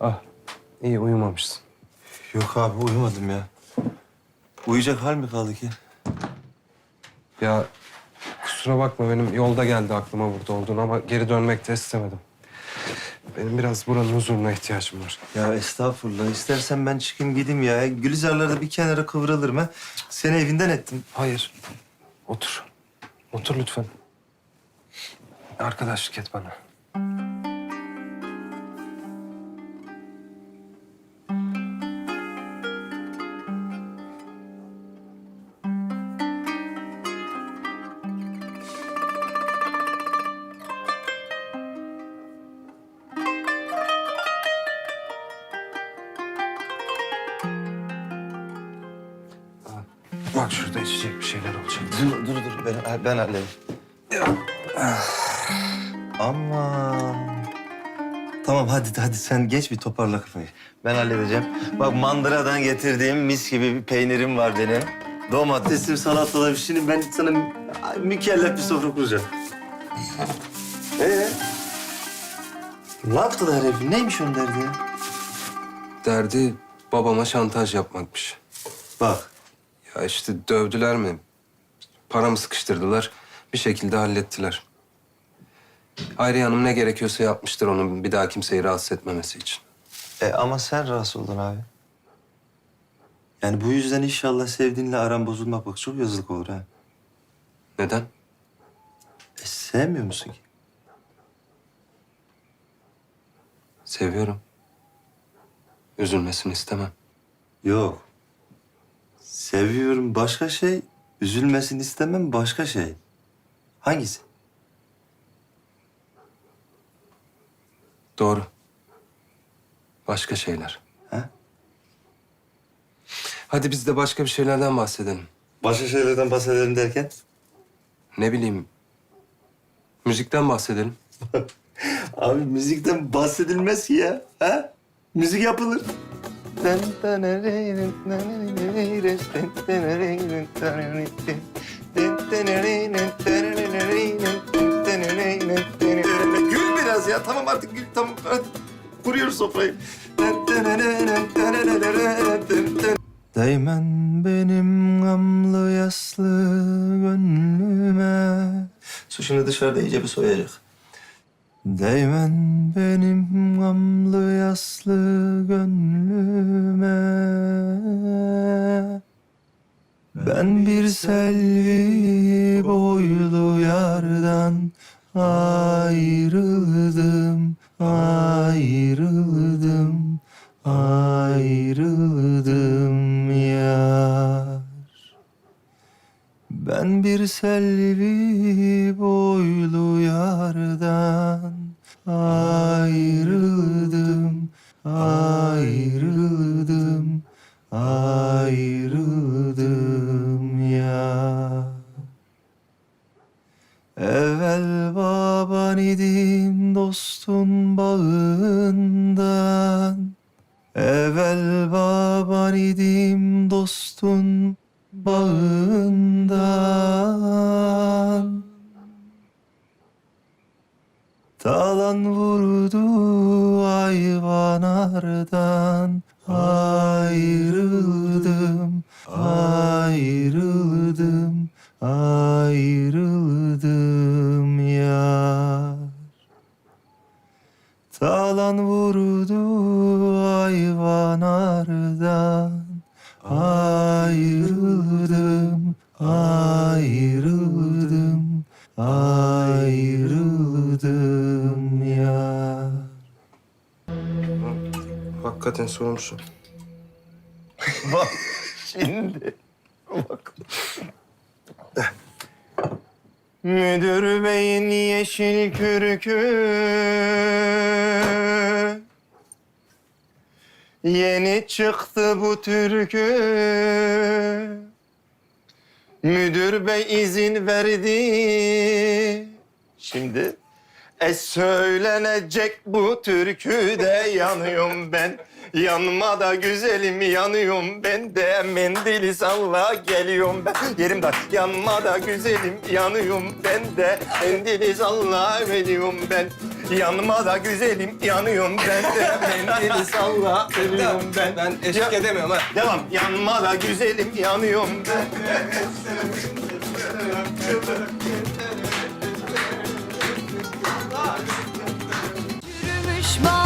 Ah, iyi uyumamışsın. Yok abi uyumadım ya. Uyuyacak hal mi kaldı ki? Ya kusura bakma benim yolda geldi aklıma burada olduğunu ama geri dönmek de istemedim. Benim biraz buranın huzuruna ihtiyacım var. Ya estağfurullah. İstersen ben çıkayım gideyim ya. Gülizarlarda bir kenara kıvrılırım ha. Seni evinden ettim. Hayır. Otur. Otur lütfen. Arkadaşlık et bana. Bak şurada içecek bir şeyler olacak. Dur dur dur. Ben, ben halledeyim. Aman. Tamam hadi hadi sen geç bir toparla kafayı. Ben halledeceğim. Bak mandıradan getirdiğim mis gibi bir peynirim var benim. Domatesim, salatalar, şimdi ben sana mükellef bir sofra kuracağım. Ee? Ne yaptılar herif? Neymiş onun derdi ya? Derdi babama şantaj yapmakmış. Bak. Ya işte dövdüler mi? Paramı sıkıştırdılar. Bir şekilde hallettiler. Hayriye Hanım ne gerekiyorsa yapmıştır onun bir daha kimseyi rahatsız etmemesi için. E ama sen rahatsız oldun abi. Yani bu yüzden inşallah sevdiğinle aran bozulmak bak çok yazık olur ha. Neden? E sevmiyor musun ki? Seviyorum. Üzülmesini istemem. Yok. Seviyorum başka şey, üzülmesini istemem başka şey. Hangisi? Doğru. Başka şeyler. Ha? Hadi biz de başka bir şeylerden bahsedelim. Başka şeylerden bahsedelim derken? Ne bileyim. Müzikten bahsedelim. Abi müzikten bahsedilmez ki ya. Ha? Müzik yapılır. Gül biraz ya. Tamam artık gül. Tamam. Hadi. Kuruyoruz sofrayı. Değmen benim gamlı yaslı gönlüme. Su şimdi dışarıda iyice bir soyacak. Değmen benim gamlı yaslı Ben bir selvi boylu yardan ayrıldım, ayrıldım, ayrıldım yar. Ben bir selvi boylu yardan ayrıldım, ayrıldım, baban idim dostun bağından. Evvel baban idim dostun bağından. Talan vurdu hayvanlardan ayrıldım, ayrıldım, ayrıldım ya. Hakikaten sormuşum. Bak şimdi bak. Müdür beyin yeşil kürkü. Yeni çıktı bu türkü. Müdür bey izin verdi. Şimdi e söylenecek bu türküde yanıyorum ben. Yanma da güzelim yanıyorum ben de mendili salla geliyorum ben. Yerim dar. Yanma da güzelim yanıyorum ben de mendili salla geliyorum ben. Yanma da güzelim yanıyorum ben de. Mendili salla ölüyorum ben. Ben eşlik Ya- edemiyorum ha. Devam. Yanma da güzelim yanıyorum ben. konuşma